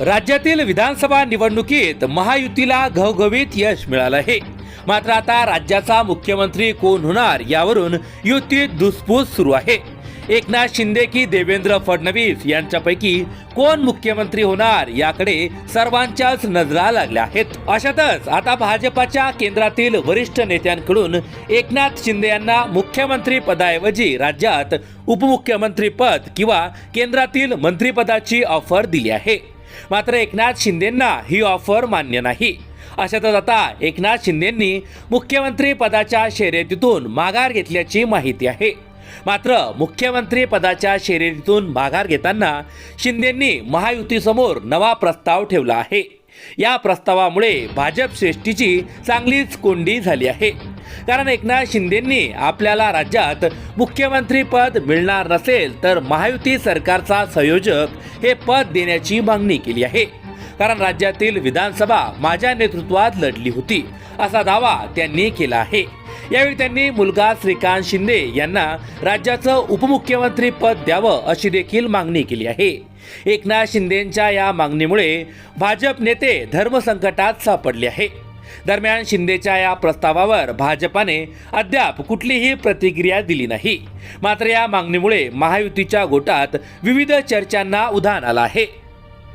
राज्यातील विधानसभा निवडणुकीत महायुतीला घवघवीत यश मिळालं आहे. मात्र आता राज्याचा मुख्यमंत्री कोण होणार यावरून युतीत धुसफूस सुरू आहे. एकनाथ शिंदे की देवेंद्र फडणवीस यांच्यापैकी कोण मुख्यमंत्री होणार याकडे सर्वांच्याच नजरा लागल्या आहेत. अशातच आता भाजपाच्या केंद्रातील वरिष्ठ नेत्यांकडून एकनाथ शिंदे यांना मुख्यमंत्री पदाऐवजी राज्यात उपमुख्यमंत्री पद किंवा केंद्रातील मंत्रिपदाची ऑफर दिली आहे. मात्र एकनाथ शिंदेंना ही ऑफर मान्य नाही. अशातच आता एकनाथ शिंदेंनी मुख्यमंत्री पदाच्या शर्यतीतून माघार घेतल्याची माहिती आहे. मात्र मुख्यमंत्री पदाच्या शर्यतीतून माघार घेताना शिंदेंनी महायुतीसमोर नवा प्रस्ताव ठेवला आहे. या प्रस्तावामुळे भाजप श्रेष्ठीची चांगलीच कोंडी झाली आहे. कारण एकनाथ शिंदेंनी आपल्याला राज्यात मुख्यमंत्री पद मिळणार नसेल तर महायुती सरकारचा संयोजक हे पद देण्याची मागणी केली आहे. कारण राज्यातील विधानसभा माझ्या नेतृत्वात लढली होती असा दावा त्यांनी केला आहे. यावेळी त्यांनी मुलगा श्रीकांत शिंदे यांना राज्याचं उपमुख्यमंत्री पद द्यावं अशी देखील मागणी केली आहे. एकनाथ शिंदेंच्या या मागणीमुळे भाजप नेते धर्मसंकटात सापडले आहे. दरम्यान शिंदेच्या या प्रस्तावावर भाजपाने अद्याप कुठलीही प्रतिक्रिया दिली नाही. मात्र या मागणीमुळे महायुतीच्या गोटात विविध चर्चांना उधाण आलं आहे.